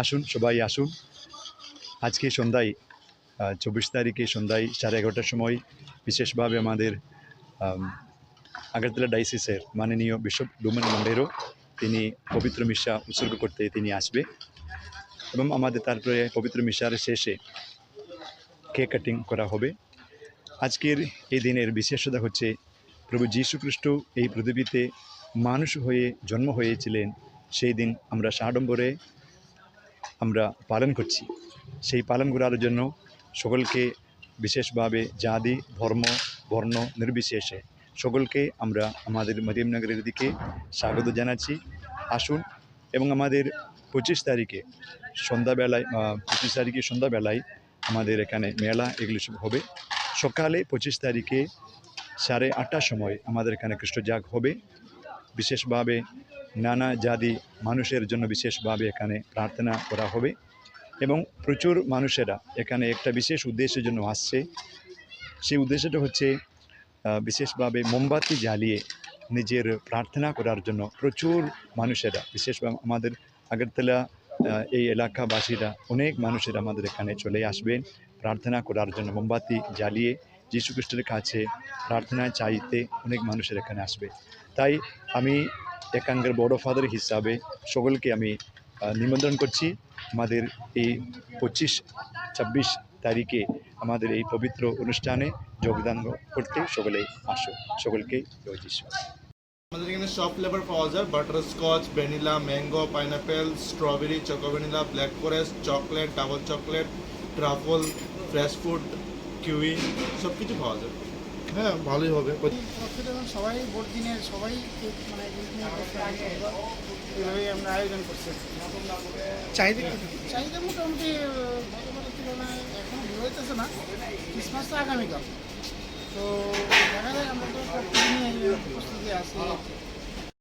আসুন সবাই আসুন। আজকে সন্ধ্যায় চব্বিশ তারিখে সন্ধ্যায় সাড়ে এগারোটার সময় বিশেষভাবে আমাদের আম, আগরতলা ডাইসিসের মাননীয় বিশপ ডুমান মন্ডেরও তিনি পবিত্র মিশা উৎসর্গ করতে তিনি আসবে। এবং আমাদের তারপরে পবিত্র মিশার শেষে কেক কাটিং করা হবে। আজকের এই দিনের বিশেষতা হচ্ছে প্রভু যীশু খ্রিস্ট এই পৃথিবীতে মানুষ হয়ে জন্ম হয়েছিলেন সেই দিন আমরা সাড়ম্বরে আমরা পালন করছি। সেই পালন করার জন্য সকলকে বিশেষভাবে জাতি, ধর্ম, বর্ণ নির্বিশেষে সকলকে আমরা আমাদের মরিয়মনগরের দিকে স্বাগত জানাচ্ছি। আসুন এবং আমাদের পঁচিশ তারিখে সন্ধ্যাবেলায় পঁচিশ তারিখে সন্ধ্যাবেলায় আমাদের এখানে মেলা এগুলো সব হবে। সকালে পঁচিশ তারিখে সাড়ে আটটার সময় আমাদের এখানে খ্রিস্টজাগ হবে। বিশেষভাবে নানা জাতি মানুষের জন্য বিশেষভাবে এখানে প্রার্থনা করা হবে এবং প্রচুর মানুষেরা এখানে একটা বিশেষ উদ্দেশ্যের জন্য আসছে। সেই উদ্দেশ্যটা হচ্ছে বিশেষভাবে মোমবাতি জ্বালিয়ে নিজের প্রার্থনা করার জন্য প্রচুর মানুষেরা বিশেষভাবে আমাদের আগরতলা এই এলাকাবাসীরা, অনেক মানুষেরা আমাদের এখানে চলে আসবেন প্রার্থনা করার জন্য, মোমবাতি জ্বালিয়ে যীশু খ্রিস্টের কাছে প্রার্থনা চাইতে অনেক মানুষের এখানে আসবে। তাই আমি এখানকার বড় ফাদার হিসাবে সকলকে আমি নিমন্ত্রণ করছি। আমাদের এই পঁচিশ, ছাব্বিশ তারিখে আমাদের এই পবিত্র অনুষ্ঠানে যোগদান করতে সকলে আসো। সকলকে জয় আমাদের এখানে সব ফ্লেভার পাওয়া যায়। Butterscotch vanilla mango pineapple strawberry choco vanilla black forest chocolate double chocolate truffle fresh food kiwi সব কিছু পাওয়া যায়। হ্যাঁ ভালোই হবে। সবাই ভোট দিনের সবাই মানে এইভাবেই আমরা আয়োজন করছি। চাহিদা চাহিদা মোটামুটি গতবারের তুলনায় এখন হইতেছে না ক্রিসমাস তো আগামীকাল। তো দেখা যায় আমরা তো প্রস্তুতি আছি